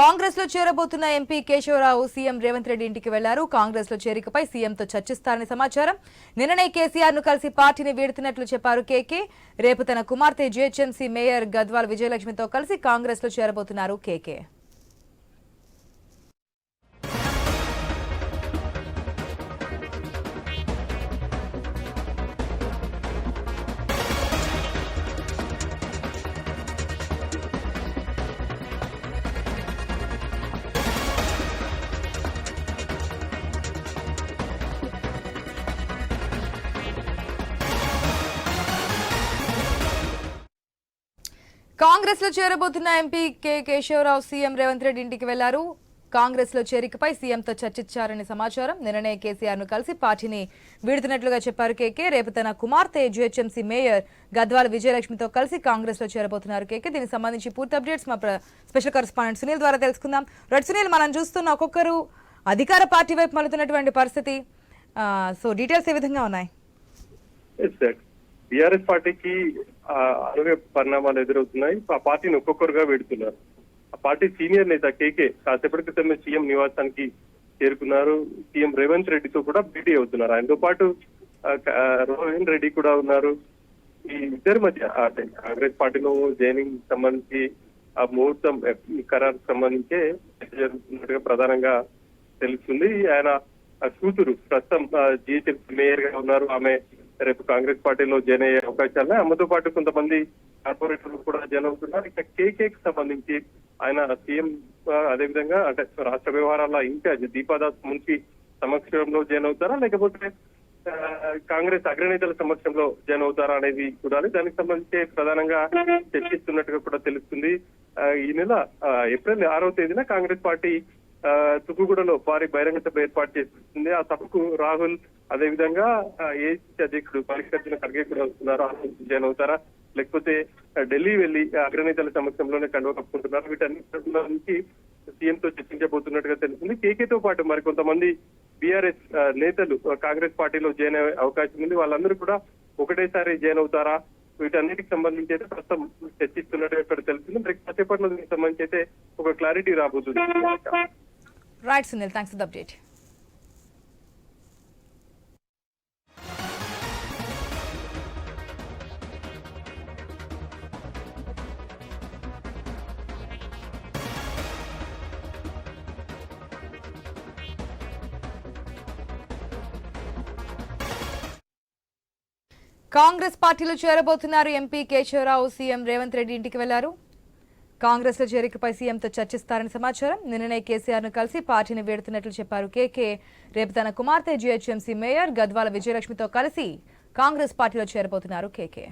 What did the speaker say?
కాంగ్రెస్లో చేరబోతున్న MP Keshava Rao CM Revanth Reddy ఇంటికి వెళ్ళారు. కాంగ్రెస్లో చేరికపై సీఎంతో చర్చిస్తారని సమాచారం. నిన్ననే కేసీఆర్ను కలిసి పార్టీని వీడుతున్నట్లు చెప్పారు కేకే. రేపు తన కుమార్తె జీహెచ్ఎంసీ మేయర్ గద్వాల్ విజయలక్ష్మితో కలిసి కాంగ్రెస్లో చేరబోతున్నారు కేకే. కాంగ్రెస్లో చేరబోతున్న MP K Keshava Rao CM Revanth Reddy ఇంటికి వెళ్ళారు. కాంగ్రెస్లో చేరికపై సీఎంతో చర్చించారని సమాచారం. నిన్ననే కేసీఆర్ను కలిసి పార్టీని వీడుతున్నట్లుగా చెప్పారు కేకే. రేపు తన కుమార్తె జీహెచ్ఎంసీ మేయర్ గద్వాల విజయలక్ష్మితో కలిసి కాంగ్రెస్లో చేరబోతున్నారు కేకే. దీనికి సంబంధించి పూర్తి అప్డేట్స్ మా స్పెషల్ కరెస్పాండెంట్ సునీల్ ద్వారా తెలుసుకుందాం. రెడ్ సునీల్ మనం చూస్తున్న ఒక్కొక్కరు అధికార పార్టీ వైపు మలుతున్నటువంటి పరిస్థితి. సో డీటెయిల్స్ ఏ విధంగా ఉన్నాయి? బీఆర్ఎస్ పార్టీకి ఆ, పరిణామాలు ఎదురవుతున్నాయి. ఆ పార్టీని ఒక్కొక్కరుగా వెడుతున్నారు. ఆ పార్టీ సీనియర్ నేత కేకే కాసేపటి క్రితమే సీఎం నివాసానికి చేరుకున్నారు. సీఎం రేవంత్ రెడ్డితో కూడా భేటీ అవుతున్నారు. ఆయనతో పాటు ఆ, రోహన్ రెడ్డి కూడా ఉన్నారు. ఈ ఇద్దరి మధ్య అంటే కాంగ్రెస్ పార్టీలో జైనింగ్ సంబంధించి ఆ ముహూర్తం ఖరారు సంబంధించే జరుగుతున్నట్టుగా ప్రధానంగా తెలుస్తుంది. ఆయన కూతురు ప్రస్తుతం జీహెచ్ఎంసీ మేయర్గా ఉన్నారు. ఆమె రేపు కాంగ్రెస్ పార్టీలో జాయిన్ అయ్యే అవకాశాలు. ఉన్నాయి. ఆమెతో పాటు కొంతమంది కార్పొరేటర్లు కూడా జాయిన్ అవుతున్నారు. ఇక కేకే కి సంబంధించి ఆయన సీఎం అదేవిధంగా అంటే రాష్ట్ర వ్యవహారాల ఇన్ఛార్జ్ దీపాదాస్ మున్షి సమక్షంలో జాయిన్ అవుతారా? లేకపోతే ఆ, కాంగ్రెస్ అగ్రనేతల సమక్షంలో జాయిన్ అవుతారా అనేది చూడాలి. దానికి సంబంధించి ప్రధానంగా చర్చిస్తున్నట్టుగా కూడా తెలుస్తుంది. ఈ నెల ఏప్రిల్ ఆరో తేదీన కాంగ్రెస్ పార్టీ తుక్కుగూడలో భారీ బహిరంగ సభ ఏర్పాటు చేస్తుంది ఆ సభకు రాహుల్ అదేవిధంగా ఏసీసీ అధ్యక్షుడు మల్లికార్జున ఖర్గే కూడా వస్తున్నారు. ఆ జాయిన్ అవుతారా? లేకపోతే ఢిల్లీ వెళ్ళి అగ్రనేతల సమక్షంలోనే కండువ కప్పుకుంటున్నారు. వీటన్నిటి నుంచి సీఎం తో చర్చించబోతున్నట్టుగా తెలుస్తుంది. కేకేతో పాటు మరి కొంతమంది బీఆర్ఎస్ నేతలు కాంగ్రెస్ పార్టీలో జాయిన్ అయ్యే అవకాశం ఉంది. వాళ్ళందరూ కూడా ఒకటేసారి జాయిన్ అవుతారా? వీటన్నిటికి సంబంధించి అయితే ప్రస్తుతం చర్చిస్తున్నట్టుగా ఇక్కడ తెలుస్తుంది. మరి కాసేపట్లో దీనికి సంబంధించి అయితే ఒక క్లారిటీ రాబోతుంది. Right Sunil thanks for the update Congress పార్టీలో చేరబోతున్నారు ఎంపీ కేశవరావు సీఎం రేవంత్ రెడ్డి ఇంటికి వెళ్ళారు. కాంగ్రెస్లో చేరికపై సీఎంతో చర్చిస్తారని సమాచారం. నిన్ననే కేసీఆర్ను కలిసి పార్టీని వేడుతున్నట్లు చెప్పారు కేకే. రేపు తన కుమార్తె జీహెచ్ఎంసీ మేయర్ గద్వాల విజయలక్ష్మితో కలిసి కాంగ్రెస్ పార్టీలో చేరబోతున్నారు కేకే.